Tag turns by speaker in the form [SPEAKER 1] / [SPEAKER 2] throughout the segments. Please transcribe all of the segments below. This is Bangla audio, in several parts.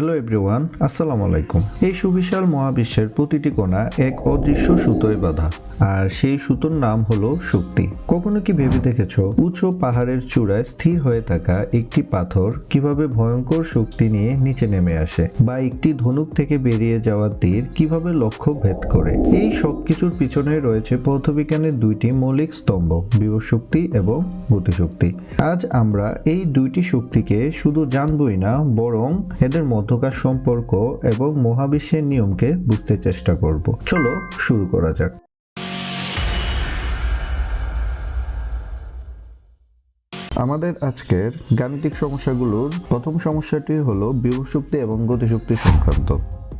[SPEAKER 1] হ্যালো এভরিওয়ান আসসালামু আলাইকুম এই সুবিশাল মহাবিশ্বের প্রতিটি কোণা এক অদৃশ্য সুতোয় বাঁধা, আর সেই সুতোর নাম হলো শক্তি। কখনো কি ভেবে দেখেছ, উঁচু পাহাড়ের চূড়ায় স্থির হয়ে থাকা একটি পাথর কীভাবে ভয়ঙ্কর শক্তি নিয়ে নিচে নেমে আসে, বা একটি ধনুক থেকে বেরিয়ে যাওয়া তীর কীভাবে লক্ষ্য ভেদ করে? এই সব কিছুর পিছনে রয়েছে পদার্থবিজ্ঞানের দুইটি মৌলিক স্তম্ভ, বিভবশক্তি এবং গতিশক্তি। আজ আমরা এই দুইটি শক্তিকে শুধু জানবই না, বরং এদের মধ্যকার সম্পর্ক এবং মহাবিশ্বের নিয়মকে বুঝতে চেষ্টা করব। চলো শুরু করা যাক। আমাদের আজকের গাণিতিক সমস্যাগুলোর প্রথম সমস্যাটি হলো বিভবশক্তি এবং গতিশক্তি সংক্রান্ত।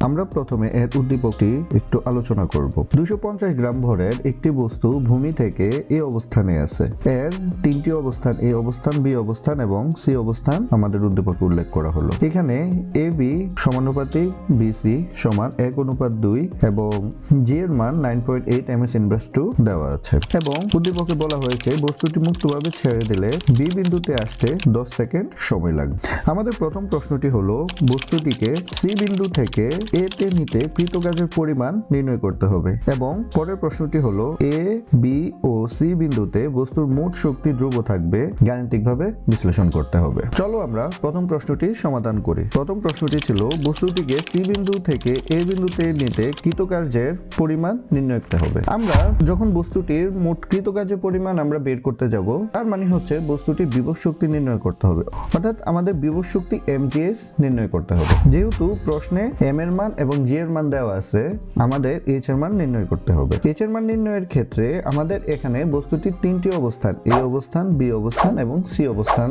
[SPEAKER 1] আমরা প্রথমে এর উদ্দীপকটি একটু আলোচনা করব। দুশো গ্রাম ভরের একটি বস্তু ভূমি থেকে এ অবস্থানে আছে। এর তিনটি অবস্থান এই অবস্থান, বি অবস্থান এবং সি অবস্থান আমাদের উদ্দীপকে উল্লেখ করা হলো। এখানে এ, বি সমানুপাতিক বিসি সমান এক অনুপাত দুই এবং জি এর মান nine point eight M S inverse two দেওয়া আছে। এবং উদ্দীপকে বলা হয়েছে, বস্তুটি মুক্তভাবে ছেড়ে দিলে বি বিন্দুতে আসতে দশ সেকেন্ড সময় লাগবে। আমাদের প্রথম প্রশ্নটি হলো, বস্তুটিকে সি বিন্দু থেকে এ তে নিতে কৃতকাজের পরিমাণ নির্ণয় করতে হবে। এবং পরের প্রশ্নটি হলো এ বি ও সি বিন্দুতে বস্তুর মোট শক্তি ধ্রুব থাকবে, গাণিতিকভাবে বিশ্লেষণ করতে হবে। চলো আমরা প্রথম প্রশ্নটি সমাধান করি। প্রথম প্রশ্নটি ছিল, বস্তুটিকে সি বিন্দু থেকে এ বিন্দুতে নিতে কৃতকার্যের পরিমাণ নির্ণয় করতে হবে। আমরা যখন বস্তুটির মোট কৃতকার্যের পরিমাণ আমরা বের করতে যাব, তার মানে হচ্ছে বস্তুটির বিভব শক্তি নির্ণয় করতে হবে। অর্থাৎ আমাদের বিভব শক্তি এমজিএস নির্ণয় করতে হবে। যেহেতু প্রশ্নে এম এর মান এবং জি এর মান দেওয়া আছে, আমাদের এইচ এর মান নির্ণয় করতে হবে। এইচ এর মান নির্ণয়ের ক্ষেত্রে আমাদের এখানে বস্তুটির তিনটি অবস্থান এ অবস্থান বি অবস্থান এবং সি অবস্থান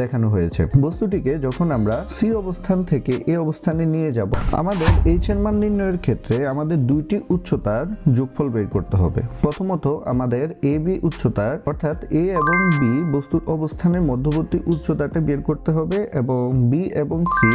[SPEAKER 1] দেখানো হয়েছে। বস্তুটিকে যখন আমরা সি অবস্থান থেকে এ অবস্থানে নিয়ে যাব, আমাদের এইচ এর মান নির্ণয়ের ক্ষেত্রে আমাদের দুইটি উচ্চতার যোগফল বের করতে হবে। প্রথমত, আমাদের এ বি উচ্চতার, অর্থাৎ এ এবং বি বস্তুর অবস্থানের মধ্যবর্তী উচ্চতাটা বের করতে হবে এবং বি এবং সি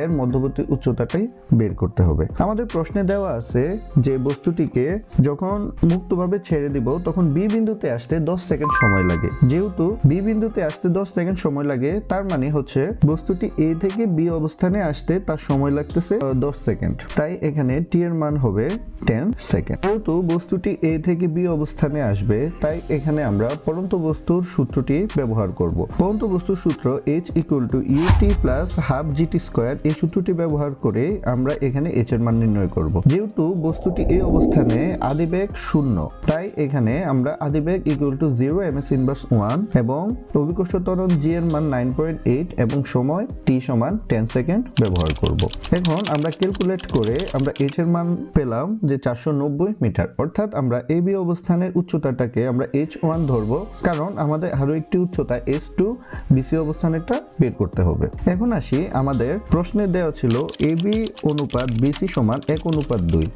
[SPEAKER 1] এর মধ্যবর্তী উচ্চতাটাই বের করতে হবে। আমাদের প্রশ্নে দেওয়া আছে যে বস্তুটিকে যখন মুক্তভাবে ছেড়ে দিব, তখন বি বিন্দুতে আসতে 10 সেকেন্ড সময় লাগে। যেহেতু বি বিন্দুতে আসতে 10 সেকেন্ড সময় লাগে, তার মানে হচ্ছে বস্তুটি এ থেকে বি অবস্থানে আসতে তার সময় লাগতেছে 10 সেকেন্ড। তাই এখানে টি এর মান হবে 10 সেকেন্ড। যেহেতু বস্তুটি এ থেকে বি অবস্থানে আসবে, তাই এখানে আমরা পরন্ত বস্তুর সূত্রটি ব্যবহার করব। পরন্ত বস্তুর সূত্র H equal to U T plus half G T square এই সূত্রটি ব্যবহার করে আমরা এখানে এইচ এর মান নির্ণয় করব। যেহেতু বস্তুটি এই অবস্থানে আদিবেগ শূন্য, তাই এখানে আমরা আদিবেগ equal to zero M S inverse one এবং অভিকর্ষ ত্বরণ জি এর মান নাইন পয়েন্ট এইট এবং সময় টি সমান টেন সেকেন্ড ব্যবহার করব। এখন আমরা ক্যালকুলেট করে আমরা এইচ এর মান পেলাম যে চারশো নব্বই মিটার, অর্থাৎ আমরা এ বি অবস্থানের উচ্চতাটাকে আমরা এইচ ওয়ান ধরবো, কারণ আমাদের আরও একটি উচ্চতা এস টু বিসি অবস্থানেরটা বের করতে হবে। এখন আসি আমাদের প্রশ্নে দেওয়া ছিল এ বি অনুপাত বিসি সমান এক অনুপাত দুই।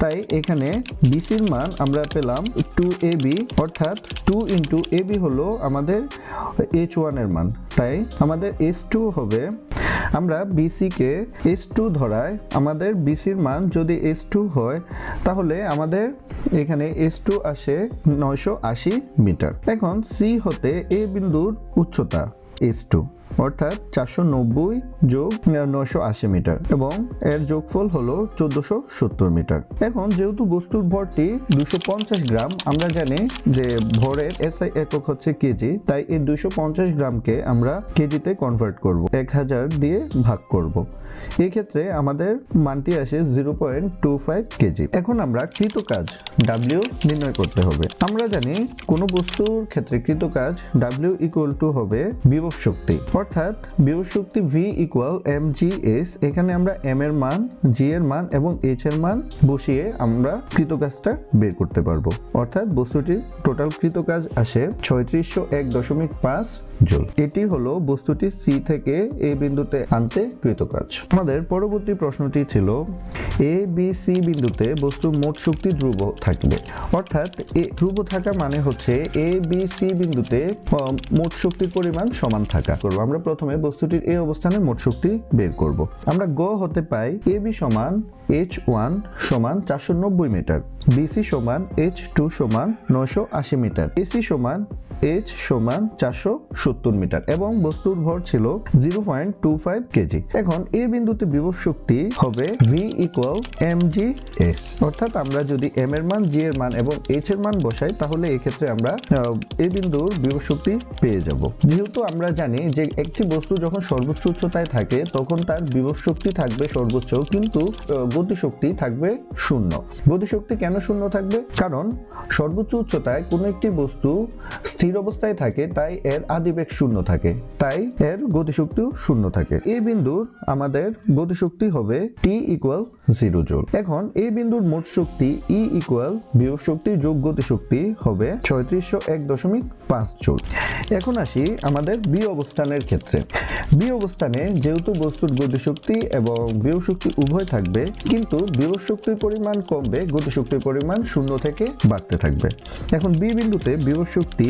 [SPEAKER 1] তাই এখানে বিসির মান আমরা পেলাম টু এ বি অর্থাৎ টু ইন্টু এ বি হলো আমাদের এইচ ওয়ানের মান। তাই আমাদের এস টু হবে, আমরা বিসিকে এস টু ধরায় আমাদের বিসির মান যদি এস টু হয়, তাহলে আমাদের এখানে এস টু আসে নয়শো আশি মিটার। এখন সি হতে এ বিন্দুর উচ্চতা এস টু অর্থাৎ চারশো নব্বই যোগ নয়শো আশি মিটার এবং এর যোগফল হলো চোদ্দশো সত্তর মিটার। এখন যেহেতু বস্তুর ভরটি দুশো পঞ্চাশ গ্রাম, আমরা জানি যে ভরের এসআই একক হচ্ছে কেজি, তাই এই দুশো পঞ্চাশ গ্রামকে আমরা কেজিতে কনভার্ট করব, এক হাজার দিয়ে ভাগ করব। এক্ষেত্রে আমাদের মানটি আসে zero point two five KG. এখন আমরা কৃতকাজ ডাব্লিউ নির্ণয় করতে হবে। আমরা জানি কোনো বস্তুর ক্ষেত্রে কৃতকাজ ডাব্লিউ ইকুয়াল টু হবে বিভব শক্তি। অর্থাৎ বিভব শক্তি V equal M G S এখানে আমরা এম এর মান জি এর মান এবং এইচ এর মান বসিয়ে আমরা কৃতকাজটা বের করতে পারব। অর্থাৎ বস্তুটির টোটাল কৃতকাজ আসে ছয়ত্রিশশো এক দশমিক পাঁচ জুল। এটি হলো বস্তুটি সি থেকে এ বিন্দুতে আনতে কৃতকাজ। আমাদের পরবর্তী প্রশ্নটি ছিল এ বি সি বিন্দুতে বস্তুর মোট শক্তি ধ্রুব থাকবে। অর্থাৎ এ ধ্রুব থাকা মানে হচ্ছে এ বি সি বিন্দুতে মোট শক্তির পরিমাণ সমান থাকা। করব আমরা প্রথমে বস্তুটির এই অবস্থানে মোট শক্তি বের করব। আমরা গ হতে পাই এ বি সমান এইচ ওয়ান সমান চারশো নব্বই মিটার বিসি সমান এইচ টু সমান নয়শো আশি মিটার এসি সমান এইচ সমান চারশো সত্তর মিটার এবং বস্তুর ভর ছিল zero point two five KG. এখন এই বিন্দুতে বিভব শক্তি হবে V equal M G S অর্থাৎ আমরা যদি এম এর মান জি এর মান এবং এইচ এর মান বসাই তাহলে এই ক্ষেত্রে আমরা এই বিন্দুর বিভব শক্তি পেয়ে যাব। যেহেতু আমরা জানি যে একটি বস্তু যখন সর্বোচ্চ উচ্চতায় থাকে তখন তার বিভব শক্তি থাকবে সর্বোচ্চ কিন্তু আহ, গতিশক্তি থাকবে শূন্য। গতিশক্তি কেন শূন্য থাকবে? কারণ সর্বোচ্চ উচ্চতায় কোনো একটি বস্তু স্থির অবস্থায় থাকে, তাই এর আদিবেগ শূন্য থাকে, তাই এর গতিশক্তিও শূন্য থাকে। এই বিন্দুর আমাদের গতিশক্তি হবে টি ইকুয়াল জিরো জোল এখন এই বিন্দুর মোট শক্তি ই ইকুয়াল বিভব শক্তি যোগ গতিশক্তি হবে ছয়ত্রিশশো এক দশমিক পাঁচ জোল এখন আসি আমাদের বি অবস্থানের ক্ষেত্রে। বি অবস্থানে যেহেতু বস্তুর গতিশক্তি এবং বিভব শক্তি উভয় থাকবে, কিন্তু বিভব শক্তির পরিমাণ কমবে, গতিশক্তির পরিমাণ শূন্য থেকে বাড়তে থাকবে। এখন বি বিন্দুতে বিভব শক্তি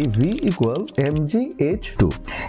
[SPEAKER 1] equal M G H two.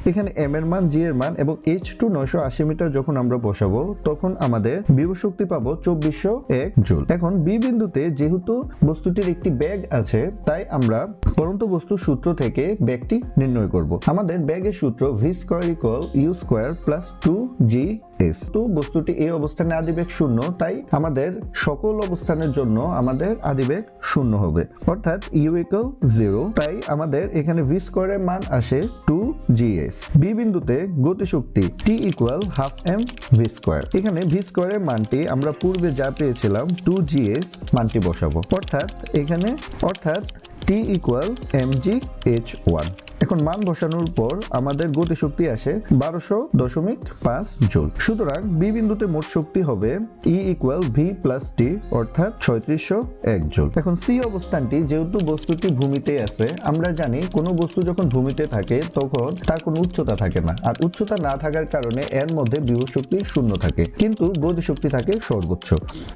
[SPEAKER 1] এখানে এম এর মান, জি এর মান এবং এইচ টু নয়শো আশি মিটার যখন আমরা বসাবো, তখন আমাদের বিভব শক্তি পাবো চব্বিশশো এক জুল। এখন বি বিন্দুতে যেহেতু বস্তুটির একটি ব্যাগ আছে, তাই আমরা পরন্ত বস্তুর সূত্র থেকে ব্যাগটি নির্ণয় করব। আমাদের ব্যাগের সূত্র V square equal U square plus two G S তো বস্তুটি এই অবস্থানে আদিবেগ শূন্য, তাই আমাদের সকল অবস্থানের জন্য আমাদের আদিবেগ শূন্য হবে। অর্থাৎ ইউ ইকুয়াল জিরো তাই আমাদের এখানে ভি স্কোয়ারের মান আসে টু জি এস বি বিন্দুতে গতিশক্তি T equal half M V square এখানে ভি স্কোয়ারের মানটি আমরা পূর্বে যা পেয়েছিলাম টু জি এস মানটি বসাবো। অর্থাৎ এখানে, অর্থাৎ T equal M G H one এখন মান বসানোর পর আমাদের গতিশক্তি আসে বারোশো দশমিক পাঁচ জুল। সুতরাং বি বিন্দুতে মোট শক্তি হবে E equal V plus T অর্থাৎ ছয়ত্রিশশো এক জুল। এখন সি অবস্থানটি যেহেতু বস্তুটি ভূমিতে আছে, আমরা জানি কোনো বস্তু যখন ভূমিতে থাকে, তখন তার কোনো উচ্চতা থাকে না। আর উচ্চতা না থাকার কারণে এর মধ্যে বিভব শক্তি শূন্য থাকে, কিন্তু গতিশক্তি থাকে সর্বোচ্চ।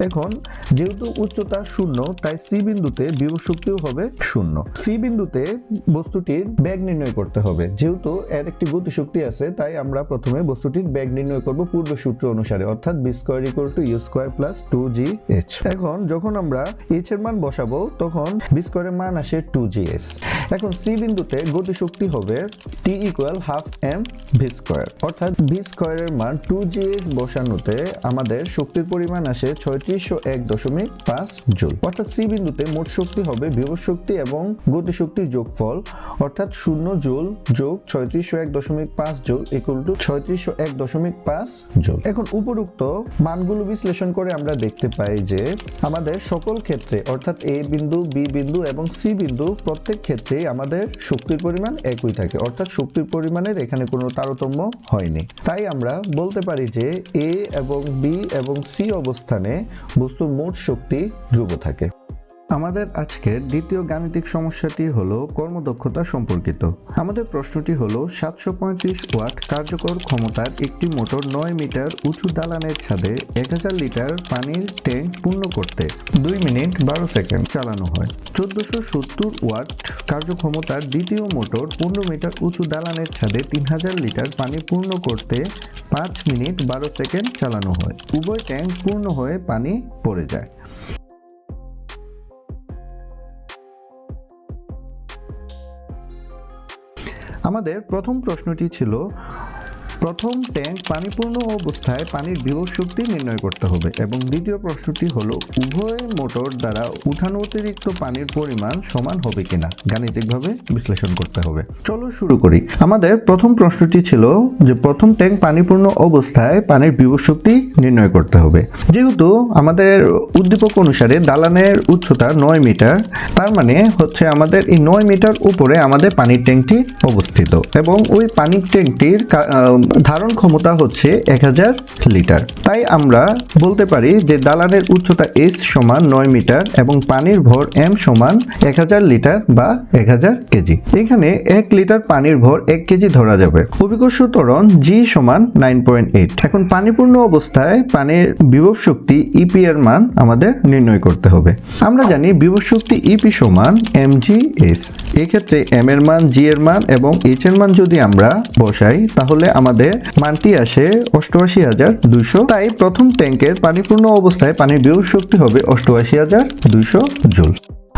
[SPEAKER 1] এখন, যেহেতু উচ্চতা শূন্য, তাই সি বিন্দুতে বিভব শক্তিও হবে শূন্য। সি বিন্দুতে বস্তুটির ব্যাগ নির্ণয় করতে হবে। যেহেতু এর একটি গতিশক্তি আছে, তাই আমরা প্রথমে বস্তুটির ব্যাগ নির্ণয় করব পূর্ব সূত্র অনুসারে, অর্থাৎ B square equal two U square plus two G H এখন যখন আমরা এইচ এর মান বসাবো, তখন বি স্কোয়ারের মান আসে টু জি এস এখন সি বিন্দুতে গতিশক্তি হবে T equal half M V square অর্থাৎ ভি স্কোয়ারের মান টু জি এস বসানোতে আমাদের শক্তির পরিমাণ আসে ছয়ত্রিশশো এক দশমিক পাঁচ জুল। অর্থাৎ সি বিন্দুতে মোট শক্তি হবে বিভব শক্তি এবং গতিশক্তির যোগফল, অর্থাৎ শূন্য জুল যোগ ছয়ত্রিশশো এক দশমিক পাঁচ জুল ইকুয়াল টু ছয়ত্রিশশো এক দশমিক পাঁচ জুল। এখন উপরোক্ত মানগুলো বিশ্লেষণ করে আমরা দেখতে পাই যে আমাদের সকল ক্ষেত্রে, অর্থাৎ এ বিন্দু, বি বিন্দু এবং সি বিন্দু প্রত্যেক ক্ষেত্রে আমাদের শক্তির পরিমাণ একই থাকে, অর্থাৎ শক্তির পরিমাণের এখানে কোনো তারতম্য হয়নি। তাই আমরা বলতে পারি যে এ এবং বি এবং সি অবস্থানে বস্তুর মোট শক্তি ধ্রুব থাকে। আমাদের আজকের দ্বিতীয় গাণিতিক সমস্যাটি হলো কর্মদক্ষতা সম্পর্কিত। আমাদের প্রশ্নটি হলো, সাতশো পঁয়ত্রিশ ওয়াট কার্যকর ক্ষমতার একটি মোটর নয় মিটার উঁচু দালানের ছাদে এক হাজার লিটার পানির ট্যাঙ্ক পূর্ণ করতে দুই মিনিট বারো সেকেন্ড চালানো হয়। চোদ্দশো সত্তর ওয়াট কার্যক্ষমতার দ্বিতীয় মোটর পনেরো মিটার উঁচু দালানের ছাদে তিন হাজার লিটার পানি পূর্ণ করতে পাঁচ মিনিট বারো সেকেন্ড চালানো হয়। উভয় ট্যাঙ্ক পূর্ণ হয়ে পানি পড়ে যায়। আমাদের প্রথম প্রশ্নটি ছিল প্রথম ট্যাঙ্ক পানিপূর্ণ অবস্থায় পানির বিভব শক্তি নির্ণয় করতে হবে এবং দ্বিতীয় প্রশ্নটি হল, উভয় মোটর দ্বারা উঠানো অতিরিক্ত পানির পরিমাণ সমান হবে কিনা? গাণিতিকভাবে বিশ্লেষণ করতে হবে। চলো শুরু করি। আমাদের প্রথম প্রশ্নটি ছিল যে, প্রথম ট্যাঙ্ক পানিপূর্ণ অবস্থায় পানির বিভব শক্তি নির্ণয় করতে হবে। যেহেতু আমাদের উদ্দীপক অনুসারে দালানের উচ্চতা নয় মিটার, তার মানে হচ্ছে আমাদের এই নয় মিটার উপরে আমাদের পানির ট্যাঙ্কটি অবস্থিত এবং ওই পানির ট্যাঙ্কটির ধারণ ক্ষমতা হচ্ছে এক হাজার লিটার। তাই আমরা বলতে পারি যে দালানের উচ্চতা এস সমান নয় মিটার এবং পানির ভর এম সমান এক হাজার লিটার বা এক হাজার কেজি। এখানে এক লিটার পানির ভর এক কেজি ধরা যাবে। অভিকর্ষ ত্বরণ জি সমান নাইন পয়েন্ট এইট এখন পানিপূর্ণ অবস্থায় পানির বিভব শক্তি ইপি এর মান আমাদের নির্ণয় করতে হবে। আমরা জানি বিভব শক্তি ইপি সমান এম জি এস এক্ষেত্রে এম এর মান জি এর মান এবং এইচ এর মান যদি আমরা বসাই, তাহলে আমাদের মানটি আসে অষ্টআশি হাজার দুইশো। তাই প্রথম ট্যাঙ্কের পানিপূর্ণ অবস্থায় পানির বিভব শক্তি হবে অষ্টআশি হাজার দুইশো জুল।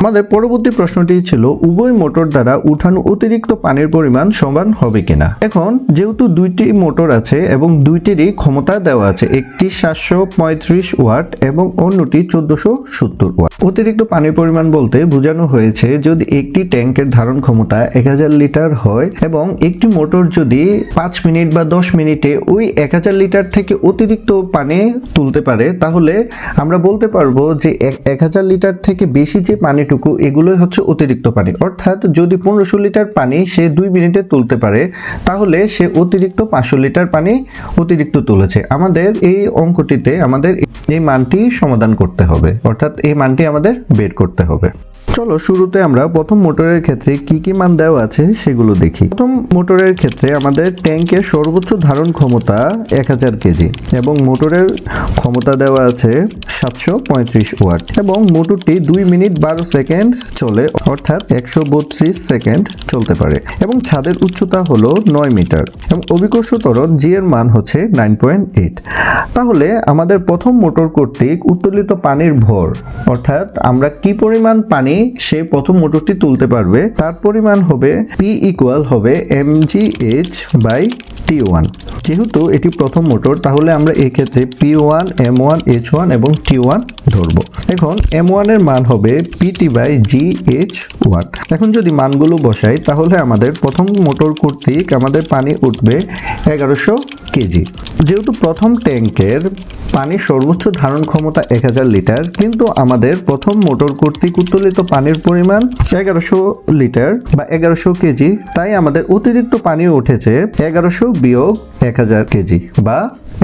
[SPEAKER 1] আমাদের পরবর্তী প্রশ্নটি ছিল, উভয় মোটর দ্বারা উঠানো অতিরিক্ত পানির পরিমাণ সমান হবে কিনা? এখন, যেহেতু দুইটি মোটর আছে এবং দুইটিরই ক্ষমতা দেওয়া আছে, একটি সাতশো পঁয়ত্রিশ ওয়াট এবং অন্যটি চোদ্দশো সত্তর ওয়াট। অতিরিক্ত পানির পরিমাণ বলতে বোঝানো হয়েছে, যদি একটি ট্যাঙ্কের ধারণ ক্ষমতা এক হাজার লিটার হয় এবং একটি মোটর যদি পাঁচ মিনিট বা দশ মিনিটে ওই এক হাজার লিটার থেকে অতিরিক্ত পানি তুলতে পারে, তাহলে আমরা বলতে পারব যে এক হাজার লিটার থেকে বেশি যে পানিটুকু এগুলোই হচ্ছে অতিরিক্ত পানি। অর্থাৎ যদি পনেরোশো লিটার পানি সে দুই মিনিটে তুলতে পারে, তাহলে সে অতিরিক্ত পাঁচশো লিটার পানি অতিরিক্ত তুলেছে। আমাদের এই অঙ্কটিতে আমাদের এই মানটি সমাধান করতে হবে। অর্থাৎ এই মানটি আমাদের বের করতে হবে। চলো, শুরুতে আমরা প্রথম মোটরের ক্ষেত্রে কি কি মান দেওয়া আছে সেগুলো দেখি। প্রথম মোটরের ক্ষেত্রে আমাদের ট্যাঙ্কের সর্বোচ্চ ধারণ ক্ষমতা এক হাজার কেজি এবং মোটরের ক্ষমতা দেওয়া আছে সাতশো পঁয়ত্রিশ ওয়াট এবং মোটরটি দুই মিনিট বারো সেকেন্ড চলে, অর্থাৎ একশো বত্রিশ সেকেন্ড চলতে পারে এবং ছাদের উচ্চতা হলো নয় মিটার এবং অভিকর্ষ ত্বরণ জি এর মান হচ্ছে নাইন পয়েন্ট এইট। তাহলে আমাদের প্রথম মোটর কর্তৃক উত্তোলিত পানির ভর, অর্থাৎ আমরা কি পরিমাণ পানি সে প্রথম মোটরটি তুলতে পারবে, তার পরিমাণ হবে পি ইকুয়াল হবে M G H by T one যেহেতু এটি প্রথম মোটর, তাহলে আমরা এই ক্ষেত্রে P one M one H one এবং টি ওয়ান ধরবো। এখন এম ওয়ানের মান হবে PT by G H one এখন যদি মানগুলো বসাই, তাহলে আমাদের প্রথম মোটর কর্তৃক আমাদের পানি উঠবে এগারোশো কেজি। যেহেতু প্রথম ট্যাঙ্কের পানির সর্বোচ্চ ধারণ ক্ষমতা এক হাজার লিটার, কিন্তু আমাদের প্রথম মোটর কর্তৃক উত্তোলিত পানির পরিমাণ এগারোশো লিটার বা এগারোশো কেজি, তাই আমাদের অতিরিক্ত পানি উঠেছে এগারোশো বিয়োগ এক হাজার কেজি বা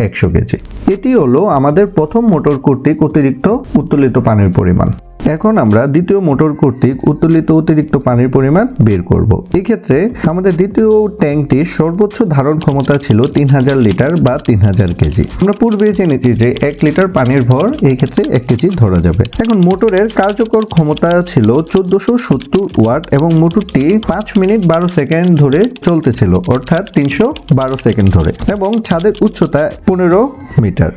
[SPEAKER 1] একশো কেজি। এটি হলো আমাদের প্রথম মোটর কর্তৃক অতিরিক্ত উত্তোলিত পানির পরিমাণ। এখন আমরা দ্বিতীয় মোটর কর্তৃক উত্তোলিত অতিরিক্ত পানির পরিমাণ বের করব। এক্ষেত্রে আমাদের দ্বিতীয় ট্যাঙ্কটির সর্বোচ্চ ধারণ ক্ষমতা ছিল তিন হাজার লিটার বা তিন হাজার কেজি। আমরা পূর্বে জেনেছি যে এক লিটার পানির ভর এই ক্ষেত্রে এক কেজি ধরা যাবে। এখন মোটরের কার্যকর ক্ষমতা ছিল চোদ্দশো সত্তর ওয়াট এবং মোটরটি পাঁচ মিনিট বারো সেকেন্ড ধরে চলতেছিল, অর্থাৎ তিনশো বারো সেকেন্ড ধরে এবং ছাদের উচ্চতা পনেরো মিটার।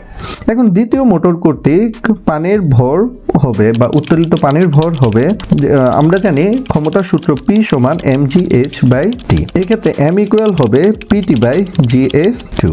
[SPEAKER 1] এখন দ্বিতীয় মোটর কর্তৃক পানির ভর হবে বা উত্তোলিত পানির ভর হবে আমরা জানি ক্ষমতা সূত্র পি সমান M G H by T এক্ষেত্রে এম ইকুয়াল হবে PT by G S two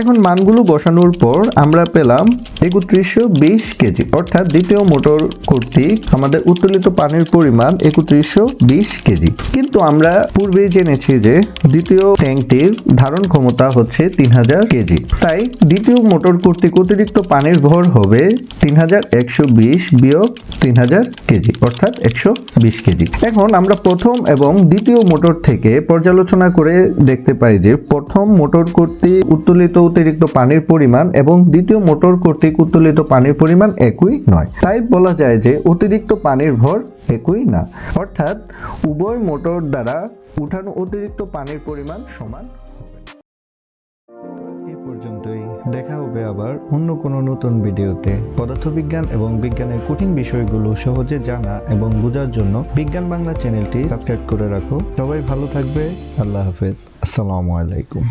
[SPEAKER 1] এখন মানগুলো বসানোর পর আমরা পেলাম একত্রিশশো বিশ কেজি, অর্থাৎ দ্বিতীয় মোটর কর্তৃক আমাদের উত্তোলিত পানির পরিমাণ একত্রিশশো বিশ কেজি। কিন্তু আমরা পূর্বেই জেনেছি যে দ্বিতীয় ট্যাঙ্কটির ধারণ ক্ষমতা হচ্ছে তিন হাজার কেজি। তাই দ্বিতীয় মোটর কর্তৃক অতিরিক্ত পানির ভর হবে তিন হাজার একশো বিশ বিয়োগ তিন হাজার কেজি, অর্থাৎ একশো বিশ কেজি। এখন আমরা প্রথম এবং দ্বিতীয় মোটর থেকে পর্যালোচনা করে দেখতে পাই যে প্রথম মোটর কর্তৃক উত্তোলিত অতিরিক্ত পানির পরিমাণ এবং দ্বিতীয় মোটর কর্তৃক উত্তোলিত পানির পরিমাণ একই নয়। তাই বলা যায় যে অতিরিক্ত পানির ভর একই না, অর্থাৎ উভয় মোটর দ্বারা উঠানো অতিরিক্ত পানির পরিমাণ সমান আবার অন্য কোনো নতুন ভিডিওতে। পদার্থবিজ্ঞান এবং বিজ্ঞানের কঠিন বিষয়গুলো সহজে জানা এবং বোঝার জন্য বিজ্ঞান বাংলা চ্যানেলটি সাবস্ক্রাইব করে রাখো। সবাই ভালো থাকবে। আল্লাহ হাফেজ। আসসালামু আলাইকুম।